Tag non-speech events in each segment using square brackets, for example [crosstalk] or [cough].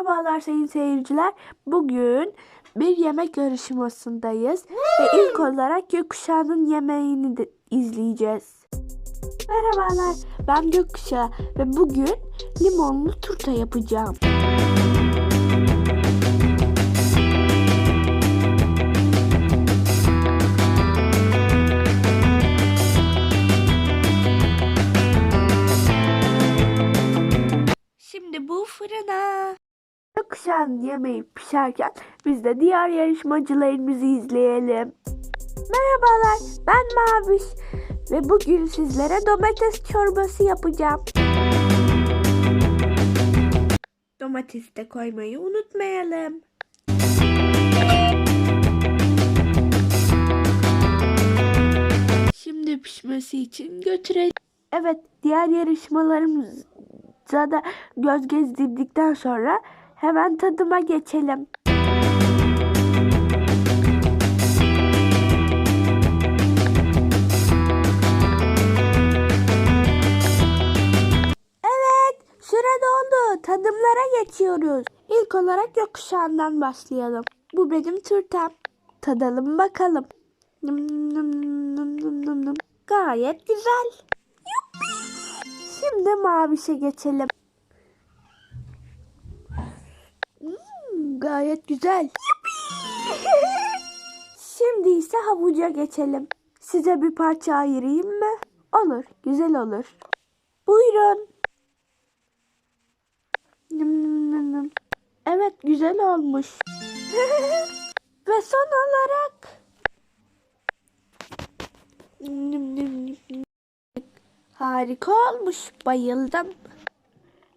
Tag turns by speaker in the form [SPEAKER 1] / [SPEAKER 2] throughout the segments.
[SPEAKER 1] Merhabalar sayın seyirciler. Bugün bir yemek yarışmasındayız ve ilk olarak gökkuşağının yemeğini de izleyeceğiz. Merhabalar, ben Gökkuşağı ve bugün limonlu turta yapacağım. Şimdi bu fırına. Gökkuşağının yemeği pişerken biz de diğer yarışmacılarımızı izleyelim. Merhabalar, ben Maviş ve bugün sizlere domates çorbası yapacağım. Domates de koymayı unutmayalım. Şimdi pişmesi için götürelim. Evet, diğer yarışmalarımıza da göz gezdirdikten sonra hemen tadıma geçelim. Evet, süre doldu. Tadımlara geçiyoruz. İlk olarak gökkuşağından başlayalım. Bu benim turtam. Tadalım bakalım. Nım nım nım nım nım. Gayet güzel. Yuppi. Şimdi mavişe geçelim. Gayet güzel. [laughs] Şimdi ise havuca geçelim. Size bir parça ayırayım mı? Olur, güzel olur. Buyurun. Evet, güzel olmuş. [laughs] Ve son olarak. Harika olmuş. Bayıldım.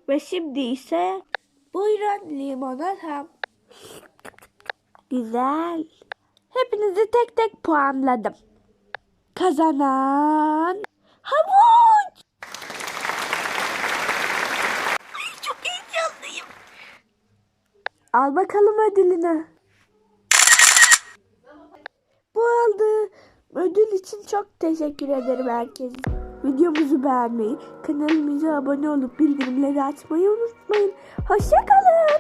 [SPEAKER 1] Ve şimdi ise buyurun limonatam. Güzel. Hepinizi tek tek puanladım. Kazanan havuç. Ay, Çok heyecanlıyım. Al bakalım ödülünü. Bu aldı. Ödül için çok teşekkür ederim herkese. Videomuzu beğenmeyi, kanalımıza abone olup bildirimleri açmayı unutmayın. Hoşçakalın.